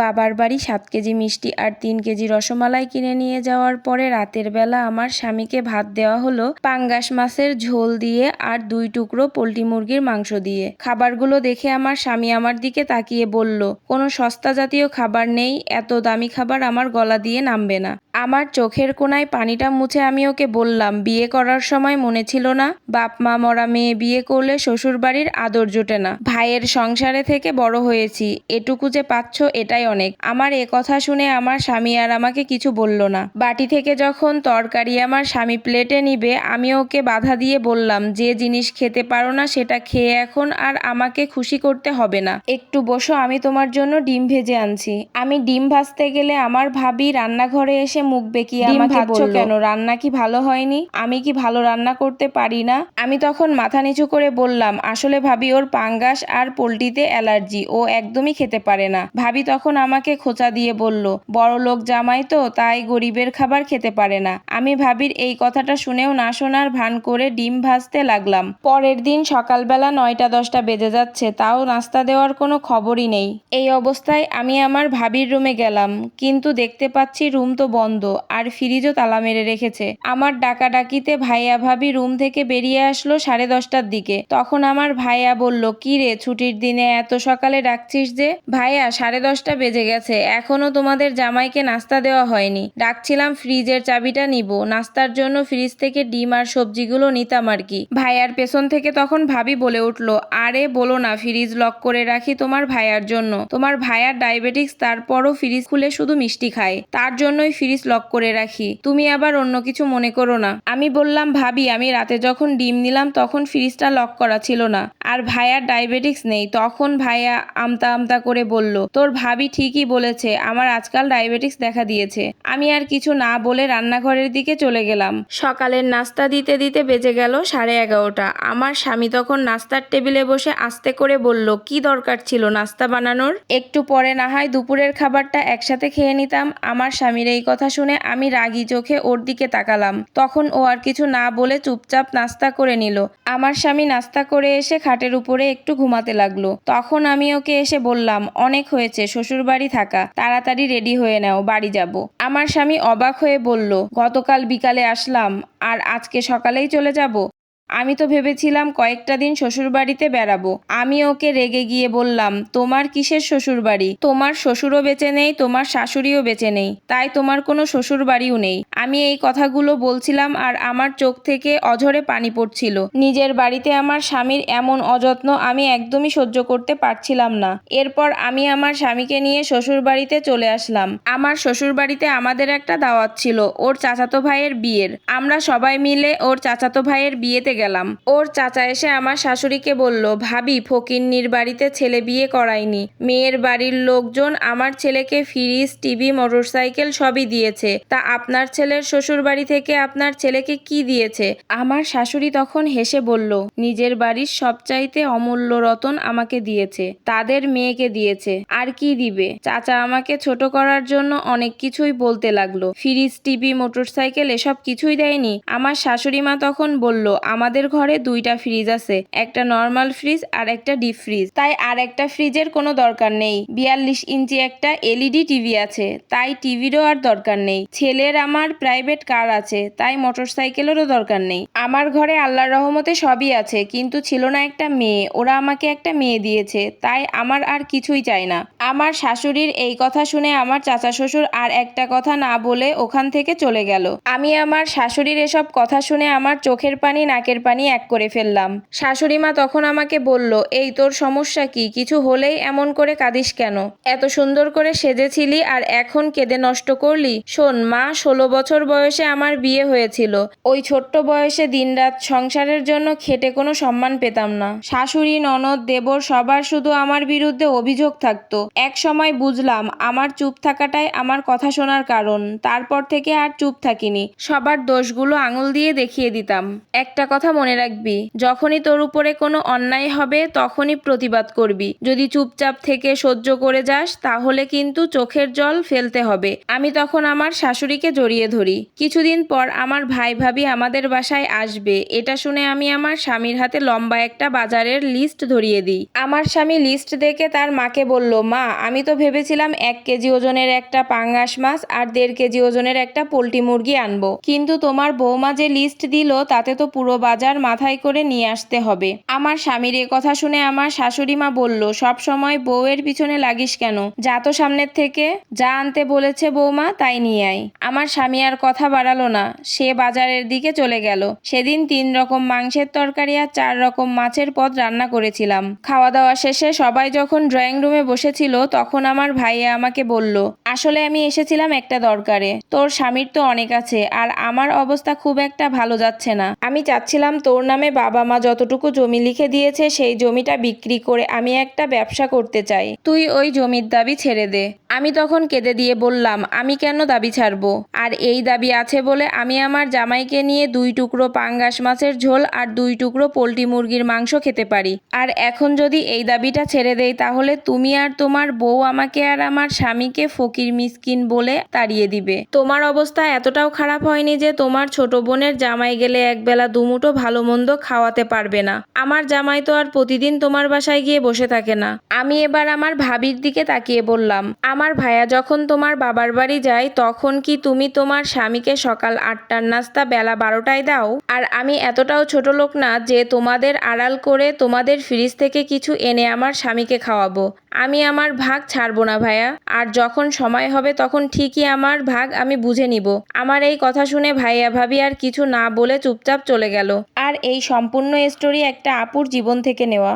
বাবার বাড়ি সাত কেজি মিষ্টি আর তিন কেজি রসমালাই কিনে নিয়ে যাওয়ার পরে রাতের বেলা আমার স্বামীকে ভাত দেওয়া হলো পাঙ্গাস মাছের ঝোল দিয়ে আর দুই টুকরো পোলট্রি মুরগির মাংস দিয়ে। খাবারগুলো দেখে আমার স্বামী আমার দিকে তাকিয়ে বলল, কোনো সস্তা জাতীয় খাবার নেই, এত দামি খাবার আমার গলা দিয়ে নামবে না। আমার চোখের কোনায় পানিটা মুছে আমি ওকে বললাম, বিয়ে করার সময় মনে ছিল না, বাপ মা মরা মেয়ে বিয়ে করলে শ্বশুর বাড়ির আদর জোটে না। ভাইয়ের সংসারে থেকে বড় হয়েছি, এটুকু যে পাচ্ছ এটাই অনেক। আমার এ কথা শুনে আমার স্বামী আর আমাকে কিছু বলল না। বাটি থেকে যখন তরকারি আমার স্বামী প্লেটে নিবে, আমি ওকে বাধা দিয়ে বললাম, যে জিনিস খেতে পারো না, সেটা খেয়ে এখন আর আমাকে খুশি করতে হবে না। একটু বসো, আমি তোমার জন্য ডিম ভেজে আনছি। আমি ডিম ভাজতে গেলে আমার ভাবি রান্নাঘরে এসে মুখ বেঁকিয়ে আমাকে বলল কেন? রান্না কি ভালো হয়নি? আমি কি ভালো রান্না করতে পারি না? আমি তখন মাথা নিচু করে বললাম আসলে ভাবি ওর পাঙ্গাস আর পোলট্রিতে অ্যালার্জি ও একদমই খেতে পারে না। ভাবি তখন আমাকে খোঁচা দিয়ে বলল বড় লোক জামাই তো তাই গরিবের খাবার খেতে পারে না। আমি ভাবির এই কথাটা শুনেও না শোনার ভান করে ডিম ভাজতে লাগলাম। পরের দিন সকালবেলা নয়টা দশটা বেজে যাচ্ছে তাও নাস্তা দেওয়ার কোনো খবরই নেই। এই অবস্থায় আমি আমার ভাবির রুমে গেলাম কিন্তু দেখতে পাচ্ছি রুম তো বন্ধ। আর ফ্রিজও তালা মেরে রেখেছে। আমার ডাকাডাকিতে ভাইয়া ভাবি রুম থেকে বেরিয়ে আসলো সাড়ে দশটার দিকে। তখন আমার ভাইয়া বলল, কি রে, ছুটির দিনে এত সকালে ডাকছিস যে? ভাইয়া, সাড়ে দশটা বেজে গেছে। এখনও তোমাদের জামাইকে নাস্তা দেওয়া হয়নি। ডাকছিলাম ফ্রিজের চাবিটা নিব। নাস্তার জন্য ফ্রিজ থেকে ডিম আর সবজিগুলো নিতাম আর কি। ভাইয়ার পেছন থেকে তখন ভাবি বলে উঠল, আরে, বলো না, ফ্রিজ লক করে রাখি তোমার ভাইয়ার জন্য। তোমার ভাইয়ার ডায়াবেটিক্স, তারপরও ফ্রিজ খুলে শুধু মিষ্টি খায়। তার জন্যই ফ্রিজ লক করে রাখি। তুমি আবার অন্য কিছু মনে করো না। আমি বললাম, ভাবি, আমি রাতে যখন ডিম নিলাম, তখন ফ্রিজটা লক করা ছিল না। আর ভাইয়ার ডায়াবেটিক্স নেই। তখন ভাইয়া আমতা আমতা করে বলল, তোর ভাবি ঠিকই বলেছে, আমার আজকাল ডায়াবেটিক্স দেখা দিয়েছে। আমি আর কিছু না বলে রান্নাঘরের দিকে চলে গেলাম। সকালের নাস্তা দিতে দিতে বেজে গেল সাড়ে এগারোটা। আমার স্বামী তখন নাস্তার টেবিলে বসে আস্তে করে বলল, কি দরকার ছিল নাস্তা বানানোর? একটু পরে না হয় দুপুরের খাবারটা একসাথে খেয়ে নিতাম। আমার স্বামীর এই কথা শুনে আমি রাগি চোখে ওর দিকে তাকালাম। তখন ও আর কিছু না বলে চুপচাপ নাস্তা করে নিল। আমার স্বামী নাস্তা করে এসে খাটের উপরে একটু ঘুমাতে লাগল। তখন আমি ওকে এসে বললাম, অনেক হয়েছে শ্বশুর বাড়ি থাকা। তাড়াতাড়ি রেডি হয়ে নাও, বাড়ি যাব। আমার স্বামী অবাক হয়ে বলল, গতকাল বিকালে আসলাম, আর আজকে সকালেই চলে যাব? আমি তো ভেবেছিলাম কয়েকটা দিন শ্বশুরবাড়িতে বেড়াবো। আমি ওকে রেগে গিয়ে বললাম, তোমার কিসের শ্বশুর বাড়ি তোমার শ্বশুরও বেঁচে নেই, তোমার শাশুড়িও বেঁচে নেই। তাই তোমার কোনো শ্বশুর বাড়িও নেই। আমি এই কথাগুলো বলছিলাম আর আমার চোখ থেকে অঝরে পানি পড়ছিল। নিজের বাড়িতে আমার স্বামীর এমন অযত্ন আমি একদমই সহ্য করতে পারছিলাম না। এরপর আমি আমার স্বামীকে নিয়ে শ্বশুর বাড়িতে চলে আসলাম। আমার শ্বশুর বাড়িতে আমাদের একটা দাওয়াত ছিল, ওর চাচাতো ভাইয়ের বিয়ের। আমরা সবাই মিলে ওর চাচাতো ভাইয়ের বিয়েতে গেলাম। ওর চাচা এসে আমার শাশুড়িকে বলল, ভাবি, ফকিন্নির বাড়িতে ছেলে বিয়ে করায়নি। মেয়ের বাড়ির লোকজন আমার ছেলেকে ফ্রিজ, টিভি, মোটরসাইকেল সবই দিয়েছে। তা আপনার ছেলের শ্বশুর বাড়ি থেকে আপনার ছেলেকে কি দিয়েছে? আমার শাশুড়ি তখন হেসে বলল, নিজের বাড়ির সবচাইতে অমূল্য রতন আমাকে দিয়েছে। তাদের মেয়েকে দিয়েছে। আর কি দিবে? চাচা আমাকে ছোট করার জন্য অনেক কিছুই বলতে লাগল। ফ্রিজ, টিভি, মোটরসাইকেল এসব কিছুই দেয়নি। আমার শাশুড়ি মা তখন বলল আমাদের ঘরে দুইটা ফ্রিজ আছে, একটা নর্মাল ফ্রিজ আর একটা ডিপ ফ্রিজ তাই আর একটা ফ্রিজের কোনো দরকার নেই। বিয়াল্লিশ ইঞ্চি একটা এলইডি টিভি আছে, তাই টিভিরও আর দরকার নেই। ছেলের আমার প্রাইভেট কার আছে, তাই মোটরসাইকেলেরও দরকার নেই। আমার ঘরে আল্লাহর রহমতে সবই আছে, কিন্তু ছিল না একটা মেয়ে, ওরা আমাকে একটা মেয়ে দিয়েছে, তাই আমার আর কিছুই চাই না। আমার শাশুড়ির এই কথা শুনে আমার চাচা শ্বশুর আর একটা কথা না বলে ওখান থেকে চলে গেল। আমি আমার শাশুড়ির এসব কথা শুনে আমার চোখের পানি নাকের পানি এক করে ফেললাম। শাশুড়ি মা তখন আমাকে বলল, এই তোর সমস্যা কি? কিছু হলেই এমন করে কাঁদিস কেন? এত সুন্দর করে সেজেছিলি আর এখন কেঁদে নষ্ট করলি? শোন মা, ষোলো বছর বয়সে আমার বিয়ে হয়েছিল। ওই ছোট্ট বয়সে দিনরাত সংসারের জন্য খেটে কোনো সম্মান পেতাম না। শাশুড়ি, ননদ, দেবর সবার শুধু আমার বিরুদ্ধে অভিযোগ থাকতো। এক সময় বুঝলাম, আমার চুপ থাকাটাই আমার কথা শোনার কারণ। তারপর থেকে আর চুপ থাকিনি। সবার দোষগুলো আঙুল দিয়ে দেখিয়ে দিতাম। একটা কথা কথা মনে রাখবি, যখনই তোর উপরে কোনো অন্যায় হবে তখনই প্রতিবাদ করবি। যদি চুপচাপ থেকে সহ্য করে যাস, তাহলে কিন্তু চোখের জল ফেলতে হবে। আমি তখন আমার শাশুড়িকে জড়িয়ে ধরি। কিছুদিন পর আমার ভাই ভাবি আমাদের বাসায় আসবে। এটা শুনে আমি আমার স্বামীর হাতে লম্বা একটা বাজারের লিস্ট ধরিয়ে দিই। আমার স্বামী লিস্ট দেখে তার মাকে বলল, মা, আমি তো ভেবেছিলাম এক কেজি ওজনের একটা পাঙ্গাস মাছ আর দেড় কেজি ওজনের একটা পোলট্রি মুরগি আনব। কিন্তু তোমার বৌমা যে লিস্ট দিল, তাতে তো পুরো বাজার মাথায় করে নিয়ে আসতে হবে। আমার স্বামীর এ কথা শুনে আমার শাশুড়ি মা বলল, সব সময় বউয়ের পিছনে লাগিস কেন? যা তো সামনের থেকে, যা আনতে বলেছে বৌমা তাই নিয়ে আয়। আমার স্বামী আর কথা বাড়ালো না। সে বাজারের দিকে চলে গেল। সেদিন তিন রকম মাংসের তরকারি আর চার রকম মাছের পদ রান্না করেছিলাম। খাওয়া দাওয়া শেষে সবাই যখন ড্রয়িং রুমে বসেছিল, তখন আমার ভাইয়া আমাকে বলল, আসলে আমি এসেছিলাম একটা দরকারে। তোর স্বামীর তো অনেক আছে, আর আমার অবস্থা খুব একটা ভালো যাচ্ছে না। আমি চাচ্ছিলাম তোর নামে বাবা মা যতটুকু জমি লিখে দিয়েছে, সেই জমিটা বিক্রি করে আমি একটা ব্যবসা করতে চাই। তুই ওই জমির দাবি ছেড়ে দে। আমি তখন কেঁদে দিয়ে বললাম, আমি কেন দাবি ছাড়বো? আর এই দাবি আছে বলে আমি আমার জামাইকে নিয়ে দুই টুকরো পাঙ্গাস মাছের ঝোল আর দুই টুকরো পোলট্রি মুরগির মাংস খেতে পারি। আর এখন যদি এই দাবিটা ছেড়ে দেই, তাহলে তুমি আর তোমার বউ আমাকে আর আমার স্বামীকে ফকির মিসকিন বলে তাড়িয়ে দিবে। তোমার অবস্থা এতটাও খারাপ হয়নি যে তোমার ছোট বোনের জামাই গেলে একবেলা দুমুটো ভালো মন্দ খাওয়াতে পারবে না। আমার জামাই তো আর প্রতিদিন তোমার বাসায় গিয়ে বসে থাকে না। আমি এবার আমার ভাবির দিকে তাকিয়ে বললাম, আমার ভাইয়া যখন তোমার বাবার বাড়ি যায়, তখন কি তুমি তোমার স্বামীকে সকাল আটটার নাস্তা বেলা বারোটায় দাও? আর আমি এতটাও ছোট লোক না যে তোমাদের আড়াল করে তোমাদের ফ্রিজ থেকে কিছু এনে আমার স্বামীকে খাওয়াবো। আমি আমার ভাগ ছাড়বো না ভাইয়া। আর যখন সময় হবে তখন ঠিকই আমার ভাগ আমি বুঝে নিব। আমার এই কথা শুনে ভাইয়া ভাবি আর কিছু না বলে চুপচাপ চলে গেল। আর এই সম্পূর্ণ স্টোরি একটা আপুর জীবন থেকে নেওয়া।